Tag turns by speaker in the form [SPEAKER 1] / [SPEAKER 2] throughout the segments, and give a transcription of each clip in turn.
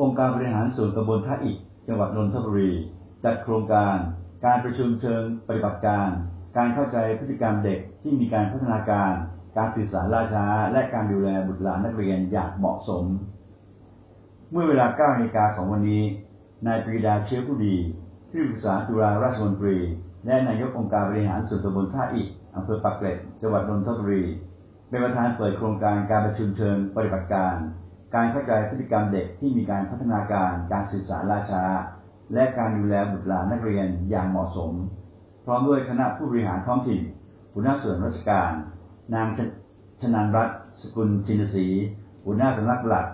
[SPEAKER 1] องค์การบริหารส่วนตำบลท่าอิฐจังหวัดนนทบุรี จัดโครงการ การประชุมเชิงปฏิบัติการ การเข้าใจพฤติกรรมเด็กที่มีการพัฒนาการ การสื่อสารล่าช้า และการดูแลบุตรหลานนักเรียนอย่างเหมาะสม เมื่อเวลา9นาฬิกาของวันนี้ นายปรีดาเชื้อผู้ดีที่ปรึกษาจุฬาราชมนตรี และนายกองค์การบริหารส่วนตำบลท่าอิฐอำเภอปากเกร็ดจังหวัดนนทบุรีเป็นประธานเปิดโครงการการประชุมเชิงปฏิบัติการ การเข้าใจพฤติกรรมเด็กที่มีการพัฒนาการ การสื่อสารล่าช้าและการดูแลบุตรหลานนักเรียนอย่างเหมาะสม พร้อมด้วยคณะผู้บริหารท้องถิ่นหัวหน้าส่วนราชการ นางชชนานรัตน์สกุลชินศรีหัวหน้าสำนักหลัก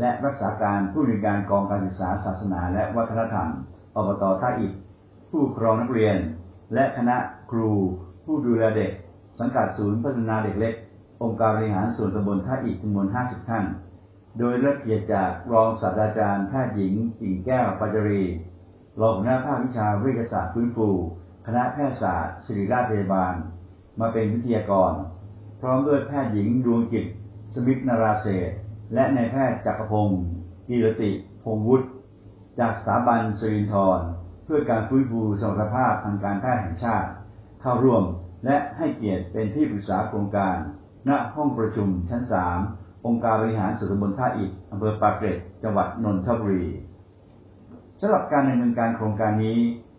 [SPEAKER 1] และรักษาการผู้ในวยการกองการศึกษาศาสนา และวัฒนธรรมอบตท่าอิฐผู้ครองนักเรียน และคณะครู ผู้ดูแลเด็ก สังกัดศูนย์พัฒนาเด็กเล็ก องค์การบริหารส่วนตำบลท่าอิฐจำนวน 50 ท่าน โดยรับเกียรติจากรองศาสตราจารย์แพทย์หญิงกิ่งแก้วปัจจรีรองหัวหน้าภาควิชาเวิทยาศาสตร์ฟื้นฟู คณะแพทยศาสตร์ศิริราชพยาบาล มาเป็นวิทยากร พร้อมด้วยแพทย์หญิงดวงจิตสมิทนาราเศษและนายแพทย์จักรพงศ์กีรติ พงษ์วุฒิ จากสถาบันสิรินทรเพื่อการฟื้นฟูสมรรถภาพทางการแพทย์แห่งชาติ เข้าร่วมและให้เกียรติเป็นที่ปรึกษาโครงการ ณห้องประชุมชั้น3 องค์การบริหารส่วนตำบลท่าอิฐอำเภอปากเกร็ดจังหวัดนนทบุรีสำหรับการดำเนินการโครงการนี้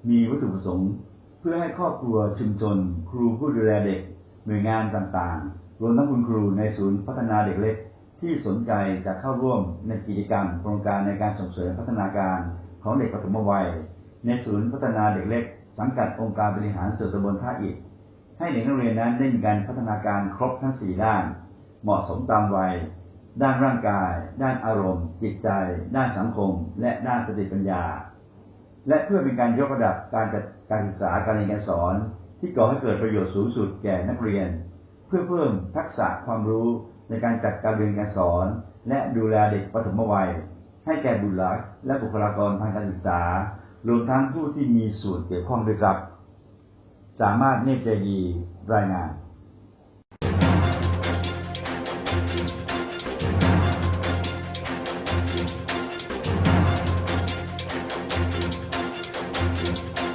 [SPEAKER 1] มีวัตถุประสงค์เพื่อให้ครอบครัวชุมชน ครูผู้ดูแลเด็ก หน่วยงานต่างๆ รวมทั้งคุณครูในศูนย์พัฒนาเด็กเล็ก ที่สนใจจะเข้าร่วมในกิจกรรม โครงการในการส่งเสริมพัฒนาการของเด็กปฐมวัย ในศูนย์พัฒนาเด็กเล็ก สังกัดองค์การบริหารส่วนตำบลท่าอิฐให้เด็กนักเรียนนั้นได้มีการพัฒนาการครบทั้ง 4 ด้าน เหมาะสมตามวัย ด้านร่างกาย ด้านอารมณ์ จิตใจ ด้านสังคม และด้านสติปัญญา และเพื่อเป็นการยกระดับการจัดการศึกษาการเรียนการสอน ที่ก่อให้เกิดประโยชน์สูงสุดแก่นักเรียน เพื่อเพิ่มทักษะความรู้ในการจัดการเรียนการสอน และดูแลเด็กปฐมวัย ให้แก่บุตรหลานและบุคลากรทางการศึกษารวมทั้งผู้ที่มีส่วนเกี่ยวข้องด้วยครับ สามารถเนตรใจดีรายงาน